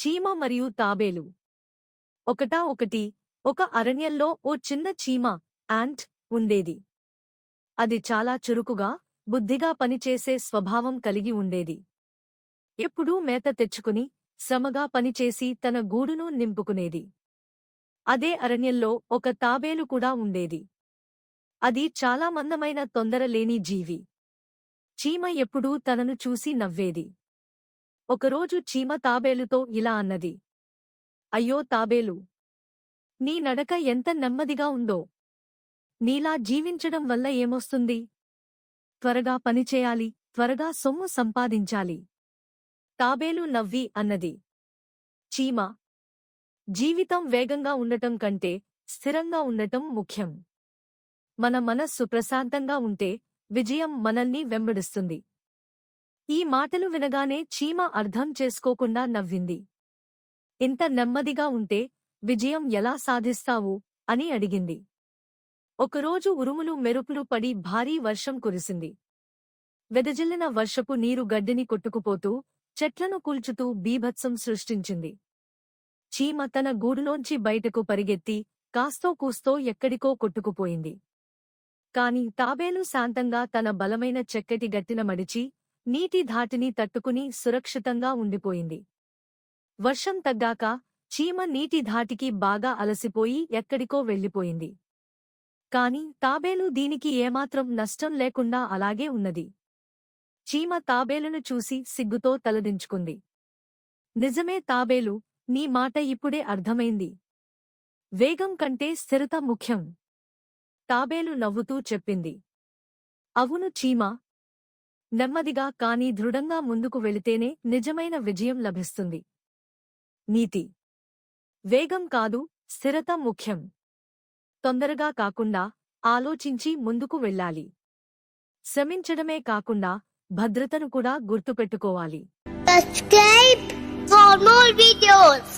చీమ మరియు తాబేలు. ఒకటా ఒకటి ఒక అరణ్యంలో ఓ చిన్న చీమ యాంట్ ఉండేది. అది చాలా చురుకుగా బుద్ధిగా పనిచేసే స్వభావం కలిగి ఉండేది. ఎప్పుడూ మేత తెచ్చుకుని శ్రమగా పనిచేసి తన గూడును నింపుకునేది. అదే అరణ్యంలో ఒక తాబేలు కూడా ఉండేది. అది చాలా మందమైన తొందరలేని జీవి. చీమ ఎప్పుడూ తనను చూసి నవ్వేది. ఒకరోజు చీమ తాబేలుతో ఇలా అన్నది. అయ్యో తాబేలు! నీ నడక ఎంత నెమ్మదిగా ఉందో. నీలా జీవించడం వల్ల ఏమొస్తుంది? త్వరగా పనిచేయాలి త్వరగా సొమ్ము సంపాదించాలి. తాబేలు నవ్వి అన్నది. చీమ! జీవితం వేగంగా ఉండటం కంటే స్థిరంగా ఉండటం ముఖ్యం. మన మనస్సు ప్రశాంతంగా ఉంటే విజయం మనల్ని వెంబడిస్తుంది. ఈ మాటలు వినగానే చీమ అర్థం చేసుకోకుండా నవ్వింది. ఇంత నెమ్మదిగా ఉంటే విజయం ఎలా సాధిస్తావు? అని అడిగింది. ఒకరోజు ఉరుములు మెరుపులు పడి భారీ వర్షం కురిసింది. వెదజిల్లిన వర్షపు నీరు గడ్డిని కొట్టుకుపోతూ చెట్లను కూల్చుతూ బీభత్సం సృష్టించింది. చీమ తన గూడులోంచి బయటకు పరిగెత్తి కాస్తో కూస్తో ఎక్కడికో కొట్టుకుపోయింది. కాని తాబేలు శాంతంగా తన బలమైన చెక్కటి గట్టిన మడిచి నీటి ధాటిని తట్టుకుని సురక్షితంగా ఉండిపోయింది. వర్షం తగ్గాక చీమ నీటి ధాటికి బాగా అలసిపోయి ఎక్కడికో వెళ్ళిపోయింది. కాని తాబేలు దీనికి ఏమాత్రం నష్టం లేకుండా అలాగే ఉన్నది. చీమ తాబేలును చూసి సిగ్గుతో తలదించుకుంది. నిజమే తాబేలు నీ మాట ఇప్పుడే అర్థమైంది. వేగం కంటే స్థిరత ముఖ్యం. తాబేలు నవ్వుతూ చెప్పింది. అవును చీమ నెమ్మదిగా కాని దృఢంగా ముందుకు వెళితేనే నిజమైన విజయం లభిస్తుంది. నీతి. వేగం కాదు స్థిరత ముఖ్యం. తొందరగా కాకుండా ఆలోచించి ముందుకు వెళ్ళాలి. శ్రమించడమే కాకుండా భద్రతను కూడా గుర్తుపెట్టుకోవాలి. Subscribe for more videos.